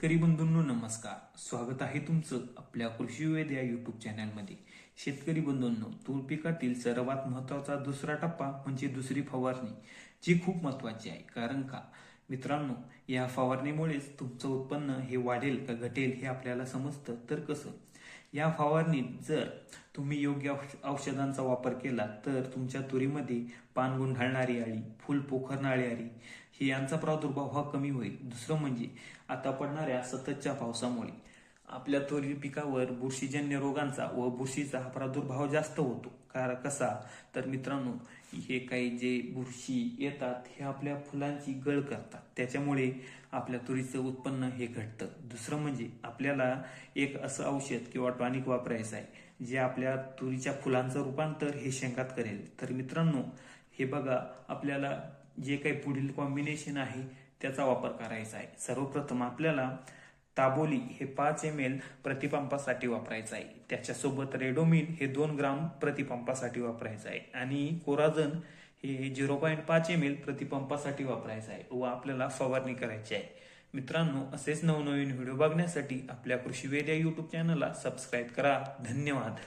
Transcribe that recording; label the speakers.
Speaker 1: शेतकरी बंधूंनो नमस्कार. स्वागत आहे तुमचं आपल्या कृषी वेद या युट्यूब चॅनलमध्ये शेतकरी बंधूंनो तूर पिकातील सर्वात महत्त्वाचा दुसरा टप्पा म्हणजे दुसरी फवारणी जी खूप महत्वाची आहे. कारण का? मित्रांनो या फवारणीमुळेच तुमचं उत्पन्न हे वाढेल का घटेल हे आपल्याला समजतं तर कसं? या फवारणीत जर तुम्ही योग्य औष- औषधांचा वापर केला तर तुमच्या तुरीमध्ये पान गुंढाळणारी आळी फुल पोखरणारी आळी हे यांचा प्रादुर्भाव हा कमी होईल. दुसरं म्हणजे आता पडणाऱ्या सततच्या पावसामुळे. आपल्या तुरी पिकावर बुरशीजन्य रोगांचा व बुरशीचा हा प्रादुर्भाव जास्त होतो. कारण कसा? तर मित्रांनो हे काही जे बुरशी येतात हे आपल्या फुलांची गळ करतात. त्याच्यामुळे आपल्या तुरीचं उत्पन्न हे घटतं. दुसरं म्हणजे आपल्याला एक असं औषध किंवा टॉनिक वापरायचं आहे जे आपल्या तुरीच्या फुलांचं रूपांतर हे शेंगात करेल. तर मित्रांनो हे बघा आपल्याला जे काही पुढील कॉम्बिनेशन आहे त्याचा वापर करायचा आहे. सर्वप्रथम आपल्याला ताबोली हे पाच एम एल प्रतिपंपासाठी वापरायचं आहे. त्याच्यासोबत रेडोमिन हे दोन ग्राम प्रतिपंपासाठी वापरायचं आहे. आणि कोराजन हे झिरो पॉईंट पाच एम एल प्रतिपंपासाठी वापरायचं आहे. व आपल्याला फवारणी करायची आहे. मित्रांनो असेच नवनवीन व्हिडिओ बघण्यासाठी आपल्या कृषी वेद या युट्यूब चॅनलला सबस्क्राईब करा. धन्यवाद.